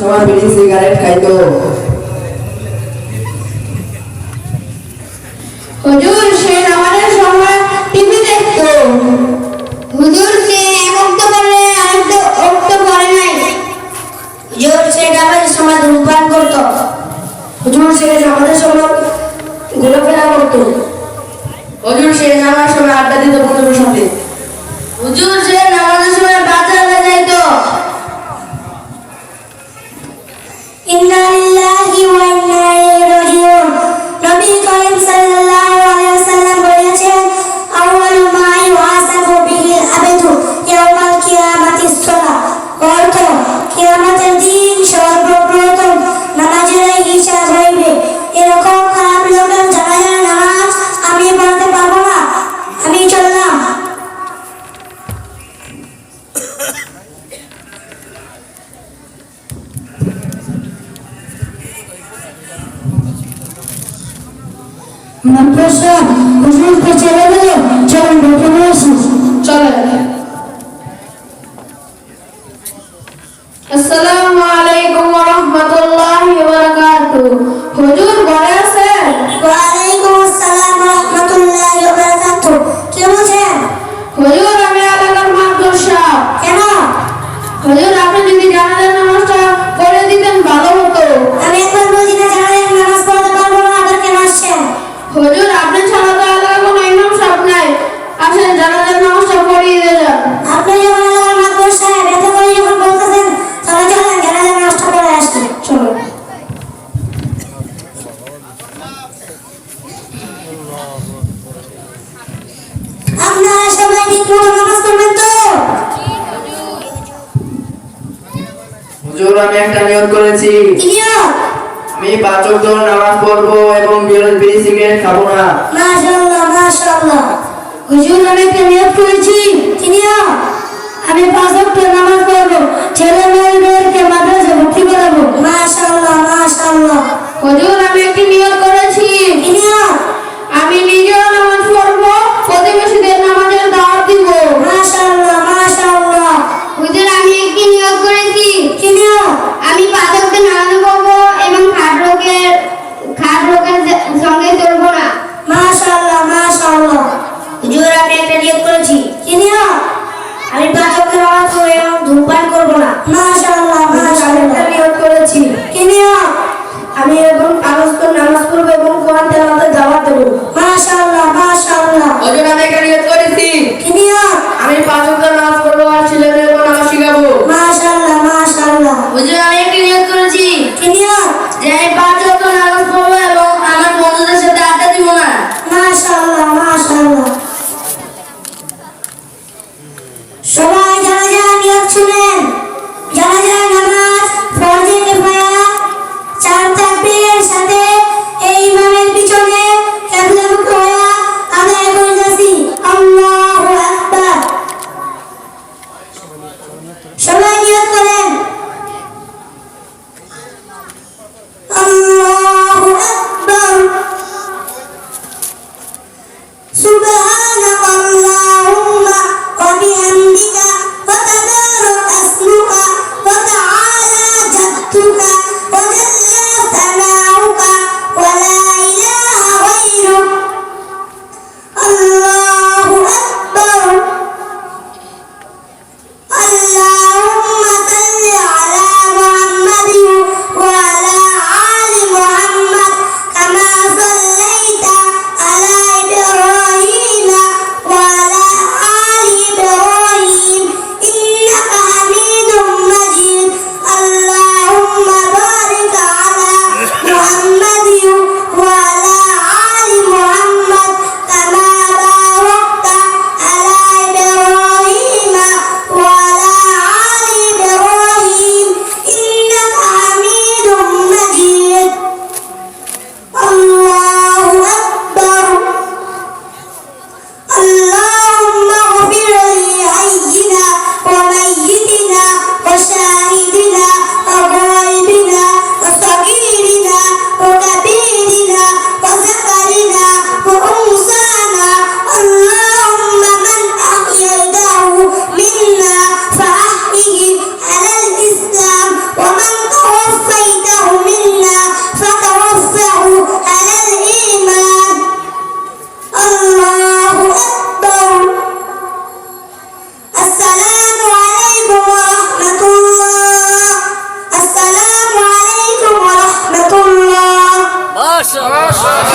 সময় বিড়ি সিগারেট খাইতো। হুজুর, সে নামাজের সময় টিভি দেখতো। হুজুর, সে একক্ত পড়ে আরেকত অক্ত পড়ে নাই। হুজুর, সে নামাজের সময় ধূমপান করতো। হুজুর, সে নামাজের সময় ঘোরাফেরা করতো। হুজুর, সে নামাজের সময় আড্ডা দিত বন্ধুর সাথে হুজুর, সে নাম প্রসাদ হুজুরকে চলে গেল চলুন ডেকে নিয়ে আসি। চলে আসসালামু আলাইকুম ওয়া রাহমাতুল্লাহি ওয়া বারাকাতুহু হুজুর ঘরে আছেন ওয়া আলাইকুম আসসালাম ওয়া রাহমাতুল্লাহি ওয়া বারাকাতুহু কি বলছেন হুজুর আমি আলাদা মাদ্রাসা কেন হুজুর আপনি যদি জানেন বন্ধুরা আমি একটা নিয়োগ করেছি। আমি পাঁচ ওয়াক্ত নামাজ পড়ব এবং বিড়ি সিগারেট খাব না। মাশাআল্লাহ মাশাআল্লাহ। হুজুর আমি একটা নিয়োগ করেছি। আমি পাঁচ ওয়াক্ত নামাজ পড়ব ছেলে মেয়েদেরকে মাদ্রাসা ভর্তি করাবো। মাশাআল্লাহ মাশাআল্লাহ। হুজুর আমি একটি নিয়োগ casa.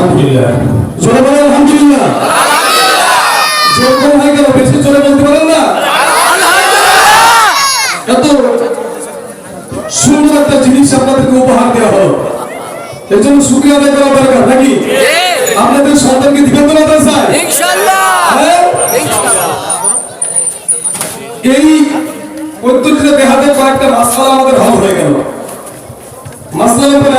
আলহামদুলিল্লাহ। জোরে বলেন আলহামদুলিল্লাহ। যেরকম হয়ে গেল বেশি জোরে বলতে পারেন না। এত সুন্দর একটা জিনিস আপনাদেরকে উপহার দেওয়া হলো। এর জন্য শুক্রিয়া আদায় করা দরকার নাকি? আপনাদের সন্তানকে দিবেন তো মাদ্রাসায় হ্যাঁ? এই পদ্ধতিতে দেখাতে কয়েকটা মাসালা আমাদের হল হয়ে গেল। উপরে